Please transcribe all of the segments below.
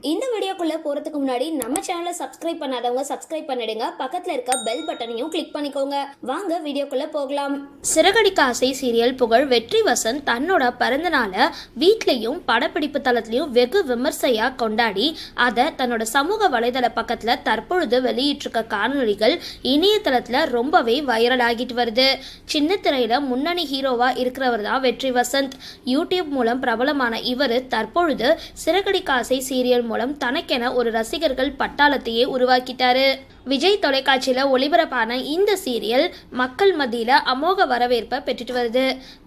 இந்த வீடியோக்குள்ளே போறதுக்கு முன்னாடி நம்ம சேனலை சப்ஸ்கிரைப் பண்ணாதவங்க சப்ஸ்கிரைப் பண்ணிடுங்க. பக்கத்தில் இருக்க பெல் பட்டனையும் கிளிக் பண்ணிக்கோங்க. வாங்க வீடியோக்குள்ளே போகலாம். சிறகடிக்க ஆசை சீரியல் புகழ் வெற்றி வசந்த் தன்னோட பிறந்த நாளை படப்பிடிப்பு தளத்திலையும் வெகு விமர்சையாக கொண்டாடி அதை தன்னோட சமூக வலைதள பக்கத்தில் தற்பொழுது வெளியிட்டிருக்க காணொளிகள் இணையதளத்தில் ரொம்பவே வைரல் ஆகிட்டு வருது. சின்ன திரையில் முன்னணி ஹீரோவாக இருக்கிறவர் தான் வெற்றி வசந்த். யூடியூப் மூலம் பிரபலமான இவர் தற்பொழுது சிறகடிக்க ஆசை சீரியல் மூலம் தனக்கு என ஒரு ரசிகர்கள் பட்டாளத்தையே உருவாக்கிட்டாரு. விஜய் தொலைக்காட்சியில் ஒளிபரப்பான இந்த சீரியல் மக்கள் மத்தியில் அமோக வரவேற்பை பெற்றுட்டு வருது.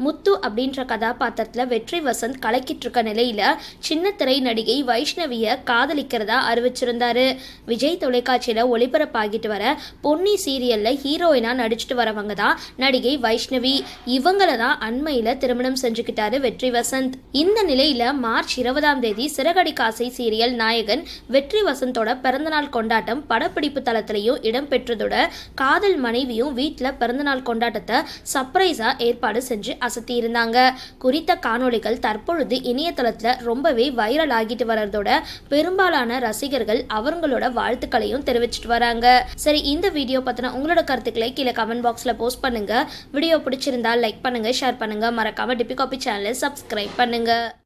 முத்து அப்படின்ற கதாபாத்திரத்தில் வெற்றி வசந்த் கலக்கிட்டு இருக்க நிலையில் சின்ன திரை நடிகை வைஷ்ணவியை காதலிக்கிறதா அறிவிச்சிருந்தாரு. விஜய் தொலைக்காட்சியில் ஒளிபரப்பாகிட்டு வர பொன்னி சீரியலில் ஹீரோயினாக நடிச்சிட்டு வரவங்க தான் நடிகை வைஷ்ணவி. இவங்கள தான் அண்மையில் திருமணம் செஞ்சுக்கிட்டாரு வெற்றி வசந்த். இந்த நிலையில் மார்ச் இருபதாம் தேதி சிறகடி காசை சீரியல் நாயகன் வெற்றி வசந்தோட பிறந்தநாள் கொண்டாட்டம் படப்பிடிப்பு தளத்தில் தளத்திலையும் இடம்பெற்றதோட காதல் மனைவியும் வீட்டில் பிறந்தநாள் கொண்டாட்டத்தை சர்ப்ரைஸாக ஏற்பாடு செஞ்சு அசத்தியிருந்தாங்க. குறித்த காணொளிகள் தற்பொழுது இணையதளத்தில் ரொம்பவே வைரல் ஆகிட்டு வர்றதோட பெரும்பாலான ரசிகர்கள் அவங்களோட வாழ்த்துக்களையும் தெரிவிச்சிட்டு வராங்க. சரி இந்த வீடியோ பற்றின உங்களோட கருத்துக்களை கீழே கமெண்ட் பாக்ஸில் போஸ்ட் பண்ணுங்கள் வீடியோ பிடிச்சிருந்தா லைக் பண்ணுங்கள் ஷேர் பண்ணுங்கள் மறக்காமல் டிபி காபி சேனலை சப்ஸ்கிரைப் பண்ணுங்கள்